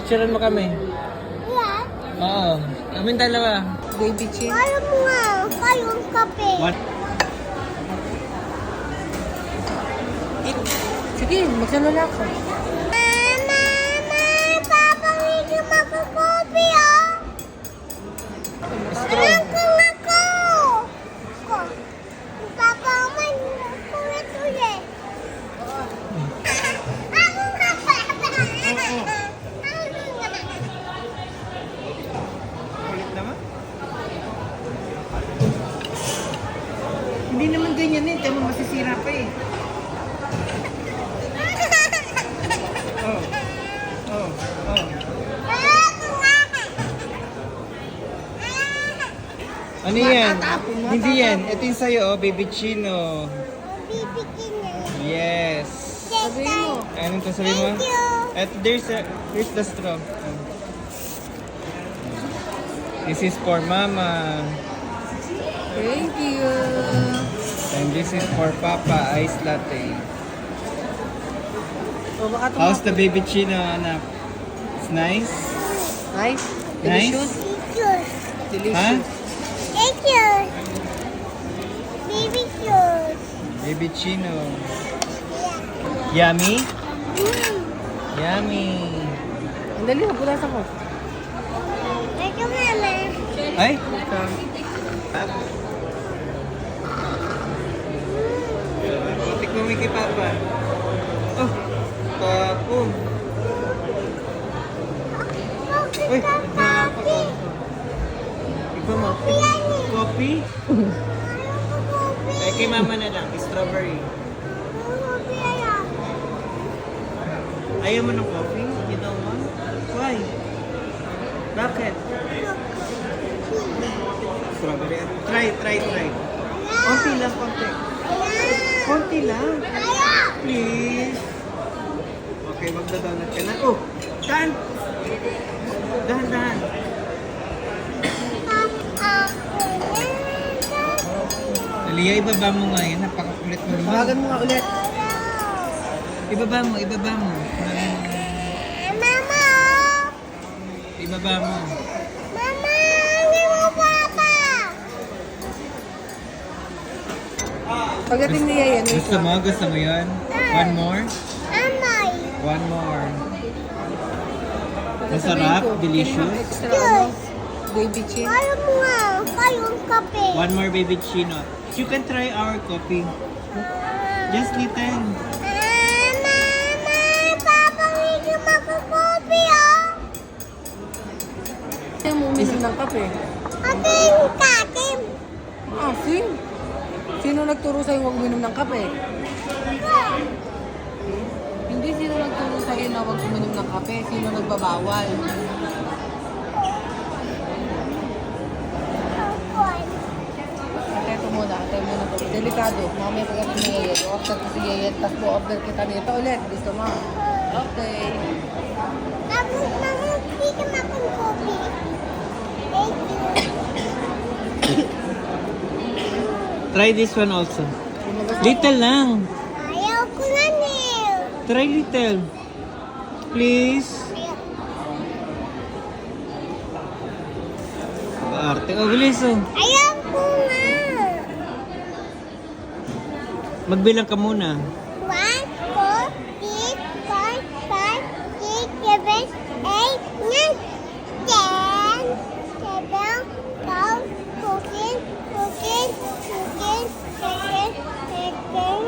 Picturean mo kami. Yan. Oo. Kami dalawa. Baby chin. Ayaw mo nga. Kayong kape. What? Sige, magsalala ka. Mama, mama, Papa, hindi magkakopi, ah. Straw. Ano yan? Hindi yan. Ito yung sa'yo, oh, baby chino. Lang. Yes. Sabihin mo. Anong to sabi mo? Thank you. At there's a, here's the straw. Oh. This is for mama. Thank you. And this is for papa, ice latte. O, baka tumapon. How's the baby chino, anak? It's nice? Nice. Nice? Delicious. You. Delicious. Ha? Thank you. Baby cute. Baby chino. Yummy? Mm. Yummy. Ang dali, pulasan ko. You, mama. Ay? Butik mo kay papa. Oh, papo. Uy, kape? Ikaw mo. Yan eh. Coffee? Ayaw ko kape. Ay, kay mama na lang. Strawberry. Ayaw. Mo ng coffee? You don't want? Why? Bakit? Strawberry. Try, try, try. Konti lang, konti. Konti lang. Please. Okay, magda-donut ka na. Oh, dahan. Dahan, dahan. Aliyah, ibaba mo nga yan. Napakakulit mo naman. Tawagan mo nga ulit. Ibaba mo, ibaba mo. Mama! Ibaba mo. Mama! Hindi mo papa! Pagdating niya yan, Gusto mo? Gusto mo yun? One more? Amay! One more. Masarap? Delicious? Extra ano? Baby chin. Ayaw mo nga. Kayong kape. One more baby chino. You can try our coffee. Just little. Uminom ng kape. Ating katim! Ah, sin. Sino nagturo sa'yo huwag uminom ng kape? Hindi sino nagturo sa'yo na huwag uminom ng kape. Sino nagbabawal? Ate, ito muna. Ate muna to. Delikado. Mamaya pagdating ni Yaya. Order ko si Yaya. Tapos po order kita nito ulit. Gusto mo? Okay. Tapos, mama, hindi ka makakakopi. Thank you. Try this one also. Little lang. Ayaw ko na Neil. Try little. Please. Arte. Oh, bilis oh. Ayaw ko nga. Magbilang ka muna. One, four, three, four, five, six, seven, eight, nine, ten, eleven, twelve, fourteen, fifteen, sixteen, seventeen, eighteen,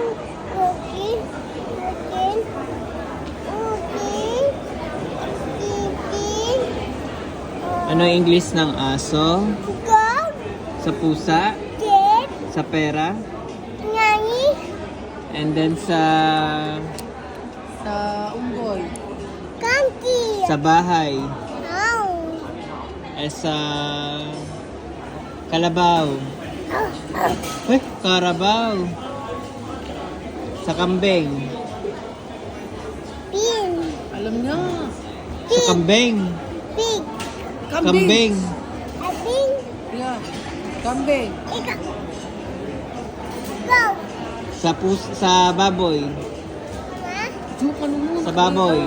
nineteen, twenty, twenty-one, eighteen, Ano yung English ng aso? dog, Sa pusa? cat, Sa pera? nanny, And then sa Sa unggoy. kanki, sa bahay. ow, Eh sa kalabaw. Eh, karabaw. Sa kambing. pin, Alam niya. Sa kambing. pig, Kambing. abing, Yeah. Kambing. ika, go, Sa pus sa baboy. Sa baboy.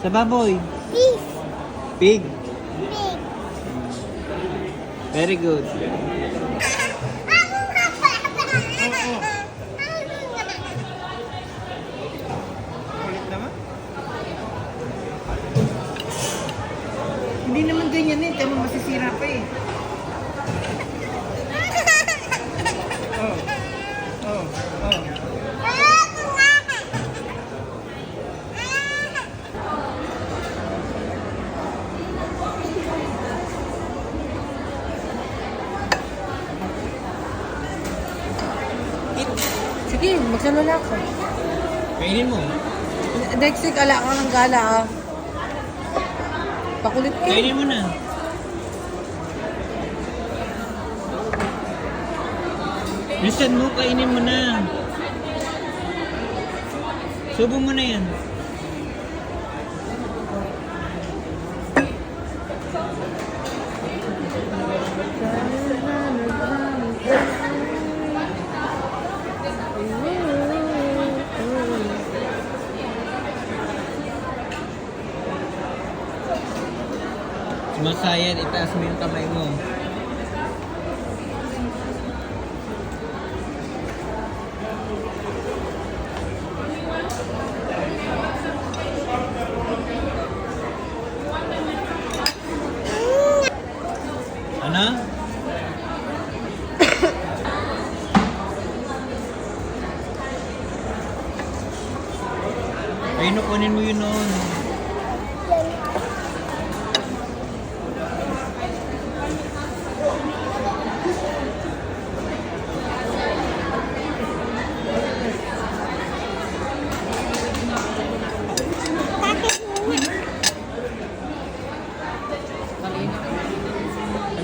Sa baboy. Fish. Pig. Big. Very good. Sige, magsalala ka. Kainin mo. Next week, ala ka ng gala ah. Pakulit ka. Kainin mo na. Listen mo, kainin mo na. Subo mo na yan. Sumasayan, itaas mo yung kamay mo. Ano? Ayun, kunin mo yun noon.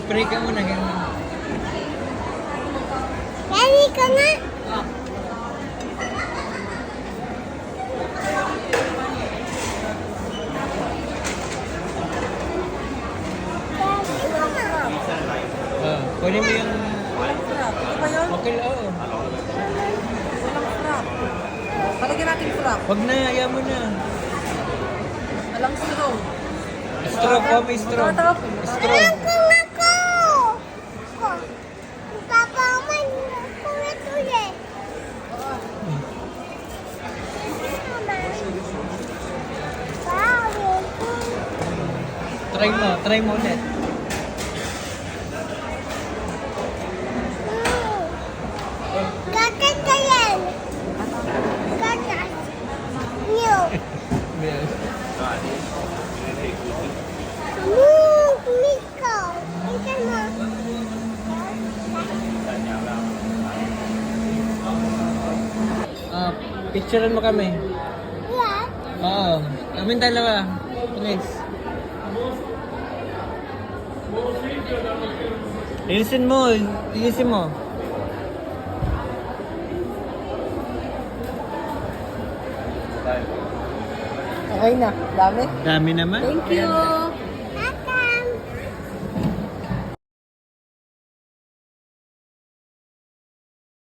Nag-pray ka muna. ganun. Ready ka na? Ah, kunin mo yung... Frap. Ano ba yun? Okay, oo. Walang frap. Palagyan natin frap. Wag na, ayaw mo na. Walang straw. Straw may straw. Straw. Ako nga ko. Ko. Papa man kulit ulit. Wow. Try mo, try mo ulit. Ka yan. New. Yes. Move, Miko. Ito mo. Ah, picturean mo kami. Yan. Oo. Kami dalawa. Please. Listen mo, listen mo. Okay na. Dami. Dami naman. Thank you.